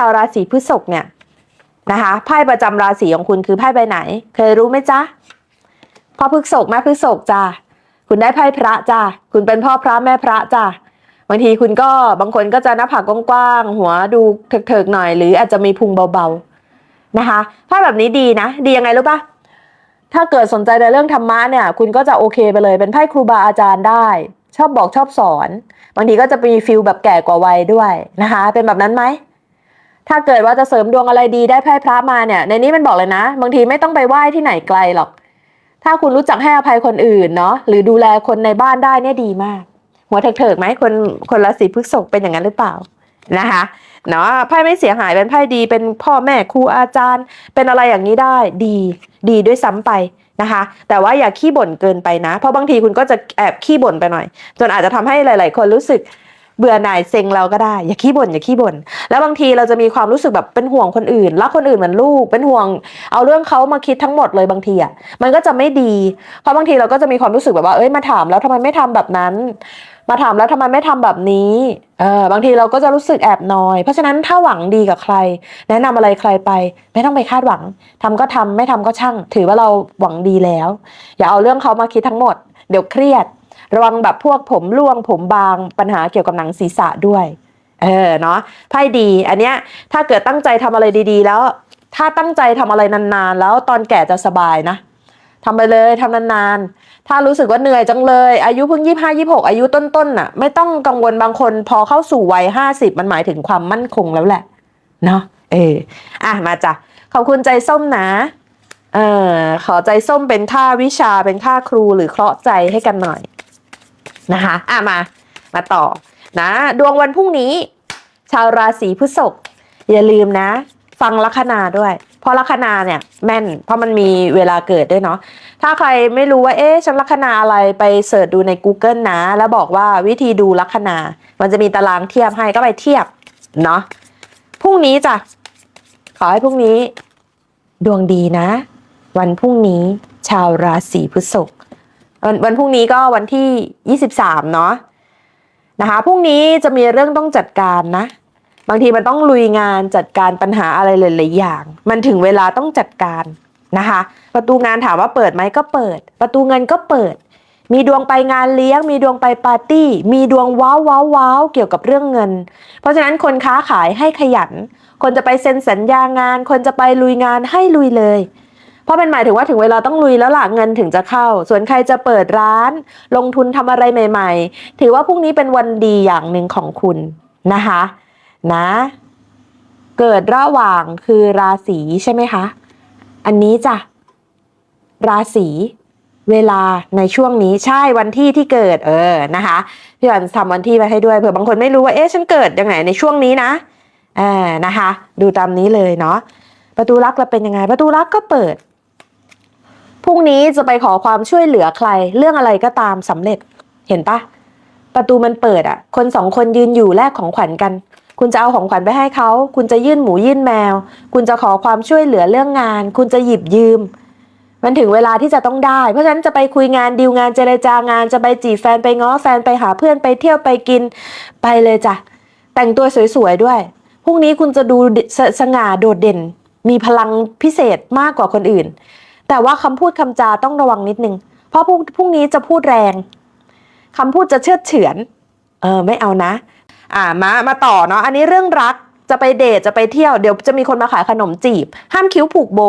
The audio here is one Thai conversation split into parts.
ชาวราศีพฤษภเนี่ยนะคะไพ่ประจำราศีของคุณคือไพ่ใบไหน เคยรู้ไหมจ๊ะพ่อพฤษภแม่พฤษภจ้าคุณได้ไพ่พระจ้าคุณเป็นพ่อพระแม่พระจ้าบางทีคุณก็บางคนก็จะหน้าผากกว้างๆหัวดูเถิกๆหน่อย หรืออาจจะมีพุงเบาๆนะคะไพ่แบบนี้ดีนะ ดียังไงรู้ปะถ้าเกิดสนใจในเรื่องธรรมะเนี่ย คุณก็จะโอเคไปเลย เป็นไพ่ครูบาอาจารย์ได้ ชอบบอกชอบสอน บางทีก็จะมีฟิลแบบแก่กว่าวัยด้วยนะคะ เป็นแบบนั้นไหม ถ้าเกิดว่าจะเสริมดวงอะไรดีได้ไพ่พระมาเนี่ย ในนี้มันบอกเลยนะ บางทีไม่ต้องไปไหว้ที่ไหนไกลหรอก ถ้าคุณรู้จักให้อภัยคนอื่นเนาะหรือดูแลคนในบ้านได้เนี่ยดีมาก หัวเถิกๆไหมคนคนราศีพฤษภเป็นอย่างนั้นหรือเปล่านะคะเนาะไพ่ไม่เสียหายเป็นไพ่ดีเป็นพ่อแม่ครูอาจารย์ เป็นอะไรอย่างนี้ได้ดีดีด้วยซ้ำไปนะคะ แต่ว่าอย่าขี้บ่นเกินไปนะ เพราะบางทีคุณก็จะแอบขี้บ่นไปหน่อย จนอาจจะทำให้หลาย ๆ คนรู้สึก เบื่อหน่ายเซ็งเราก็ได้ อย่าขี้บ่นอย่าขี้บ่นแล้วบางทีเราจะมีความรู้สึกแบบเป็นห่วงคนอื่นรักคนอื่นเหมือนลูกเป็นห่วง เอาเรื่องเขามาคิดทั้งหมดเลยบางทีอะมันก็จะไม่ดี เพราะบางทีเราก็จะมีความรู้สึกแบบว่าเอ้ยมาถามแล้วทำไมไม่ทำแบบนั้น มาถามแล้วทำไมไม่ทำแบบนี้เออบางทีเราก็จะรู้สึกแอบน้อย เพราะฉะนั้นถ้าหวังดีกับใคร แนะนำอะไรใครไป ไม่ต้องไปคาดหวังทำก็ทำไม่ทำก็ช่าง ถือว่าเราหวังดีแล้ว อย่าเอาเรื่องเขามาคิดทั้งหมด เดี๋ยวเครียด ระวังแบบพวกผมร่วงผมบางปัญหาเกี่ยวกับหนังศีรษะด้วย เออเนาะไพ่ดี อันเนี้ยถ้าเกิดตั้งใจทำอะไรดีๆ แล้ว ถ้าตั้งใจทำอะไรนานๆ แล้วตอนแก่จะสบายนะทำไปเลยทำนานๆ ถ้ารู้สึกว่าเหนื่อยจังเลย อายุเพิ่งยี่ห้ายี่หกอายุต้นๆน่ะ ไม่ต้องกังวลบางคนพอเข้าสู่วัยห้าสิบมันหมายถึงความมั่นคงแล้วแหละ เนาะเอออะมาจ้ะขอบคุณใจส้มนะเออขอใจส้มเป็นค่าวิชาเป็นค่าครูหรือเคราะห์ใจให้กันหน่อย นะคะอะมามาต่อนะดวงวันพรุ่งนี้ ชาวราศีพฤษภอย่าลืมนะ ฟังลัคนาด้วย เพราะลัคนาเนี่ยแม่น เพราะมันมีเวลาเกิดด้วยเนาะถ้าใครไม่รู้ว่าเอ๊ะฉันลัคนาอะไรไปเสิร์ชดูใน Google นะ แล้วบอกว่าวิธีดูลัคนา มันจะมีตารางเทียบให้ก็ไปเทียบเนาะพรุ่งนี้จ้ะขอให้พรุ่งนี้ ดวงดีนะ วันพรุ่งนี้ ชาวราศีพฤษภ วันวันพรุ่งนี้ก็วันที่ 23 เนาะนะคะพรุ่งนี้จะมีเรื่องต้องจัดการนะ บางทีมันต้องลุยงานจัดการปัญหาอะไรหลายๆอย่าง มันถึงเวลาต้องจัดการนะคะ ประตูงานถามว่าเปิดไหมก็เปิด ประตูเงินก็เปิด มีดวงไปงานเลี้ยง มีดวงไปปาร์ตี้ มีดวงว้าวว้าวว้าวเกี่ยวกับเรื่องเงิน เพราะฉะนั้นคนค้าขายให้ขยัน คนจะไปเซ็นสัญญางาน คนจะไปลุยงานให้ลุยเลย เพราะเป็นหมายถึงว่าถึงเวลาต้องลุยแล้วล่ะเงินถึงจะเข้า ส่วนใครจะเปิดร้าน ลงทุนทำอะไรใหม่ ๆ ถือว่าพรุ่งนี้เป็นวันดีอย่างหนึ่งของคุณนะคะ นะ เกิดระหว่างคือราศีใช่ไหมคะ อันนี้จ้ะราศีเวลาในช่วงนี้ใช่วันที่ที่เกิดเออนะคะพี่วันทำวันที่ไว้ให้ด้วยเผื่อบางคนไม่รู้ว่าเอ๊ะฉันเกิดยังไงในช่วงนี้นะเออนะคะ ดูตามนี้เลยเนาะประตูรักเราเป็นยังไง ประตูรักก็เปิด พรุ่งนี้จะไปขอความช่วยเหลือใคร เรื่องอะไรก็ตามสำเร็จ เห็นปะประตูมันเปิดอะ่ะคนสองคนยืนอยู่แลกของขวัญกัน คุณจะเอาของขวัญไปให้เขา คุณจะยื่นหมูยื่นแมว คุณจะขอความช่วยเหลือเรื่องงาน คุณจะหยิบยืม มันถึงเวลาที่จะต้องได้ เพราะฉะนั้นจะไปคุยงานดีลงานเจรจางาน จะไปจีบแฟนไปง้อแฟนไปหาเพื่อนไปเที่ยวไปกิน ไปเลยจ้ะแต่งตัวสวยๆด้วยพรุ่งนี้คุณจะดูสสง่าโดดเด่น มีพลังพิเศษมากกว่าคนอื่น แต่ว่าคำพูดคำจาต้องระวังนิดนึง เพราะพรุ่งพรุ่งนี้จะพูดแรงคำพูดจะเชื่อเฉือน เออไม่เอานะ อ่ามามาต่อเนาะอันนี้เรื่องรักจะไปเดทจะไปเที่ยวเดี๋ยวจะมีคนมาขายขนมจีบ ห้ามคิ้วผูกโบ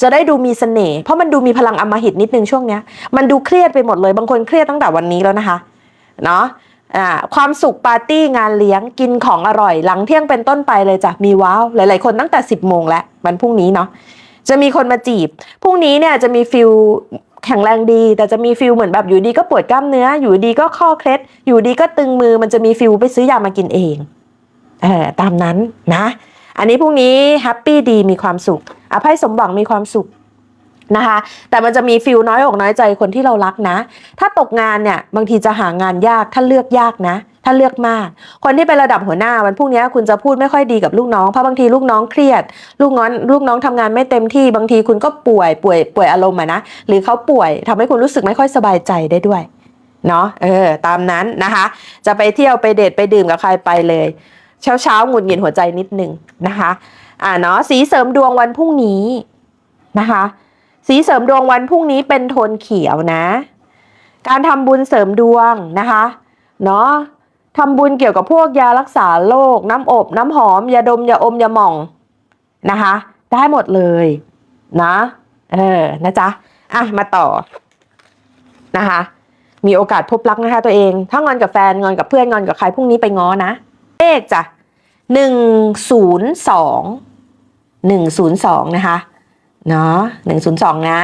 จะได้ดูมีเสน่ห์เพราะมันดูมีพลังอมหิตนิดนึงช่วงเนี้ย มันดูเครียดไปหมดเลยบางคนเครียดตั้งแต่วันนี้แล้วนะคะเนาะอ่าความสุขปาร์ตี้งานเลี้ยงกินของอร่อย หลังเที่ยงเป็นต้นไปเลยจ้ะมีว้าวหลาย ๆ คนตั้งแต่ 10บโมงแล้ววันพรุ่งนี้เนาะ จะมีคนมาจีบพรุ่งนี้เนี่ยจะมีฟิลแข็งแรงดี แต่จะมีฟิลเหมือนแบบอยู่ดีก็ปวดกล้ามเนื้อ อยู่ดีก็ข้อเคล็ด อยู่ดีก็ตึงมือมันจะมีฟิลไปซื้อยามากินเองเออตามนั้นนะ อันนี้พรุ่งนี้แฮปปี้ดีมีความสุขอภัยสมหวังมีความสุขนะคะ แต่มันจะมีฟิลน้อยอกน้อยใจคนที่เรารักนะ ถ้าตกงานเนี่ยบางทีจะหางานยากถ้าเลือกยากนะ ถ้าเลือกมาก คนที่เป็นระดับหัวหน้าวันพรุ่งนี้คุณจะพูดไม่ค่อยดีกับลูกน้องเพราะบางทีลูกน้องเครียด ลูกน้องลูกน้องทำงานไม่เต็มที่บางทีคุณก็ป่วยป่วยป่วยอารมณ์อะนะหรือเขาป่วยทำให้คุณรู้สึกไม่ค่อยสบายใจได้ด้วยเนาะเออตามนั้นนะคะ จะไปเที่ยวไปเดทไปดื่มกับใครไปเลย เช้าเช้าหงุดหงิดหัวใจนิดนึงนะคะอ่าเนาะสีเสริมดวงวันพรุ่งนี้นะคะ สีเสริมดวงวันพรุ่งนี้เป็นโทนเขียวนะ การทำบุญเสริมดวงนะคะเนาะ ทำบุญเกี่ยวกับพวกยารักษาโรคน้ำอบน้ำหอมยาดมยาอมยาหม่องนะคะ ได้หมดเลยนะเออนะจ๊ะอะมาต่อนะคะ มีโอกาสพบรักนะคะตัวเอง ถ้างอนกับแฟนงอนกับเพื่อนงอนกับใครพรุ่งนี้ไปง้อนะเลขจ้ะหนึ่งศูนย์สองหนึ่งศูนย์สองนะคะเนาะหนึ่งศูนย์สองนะ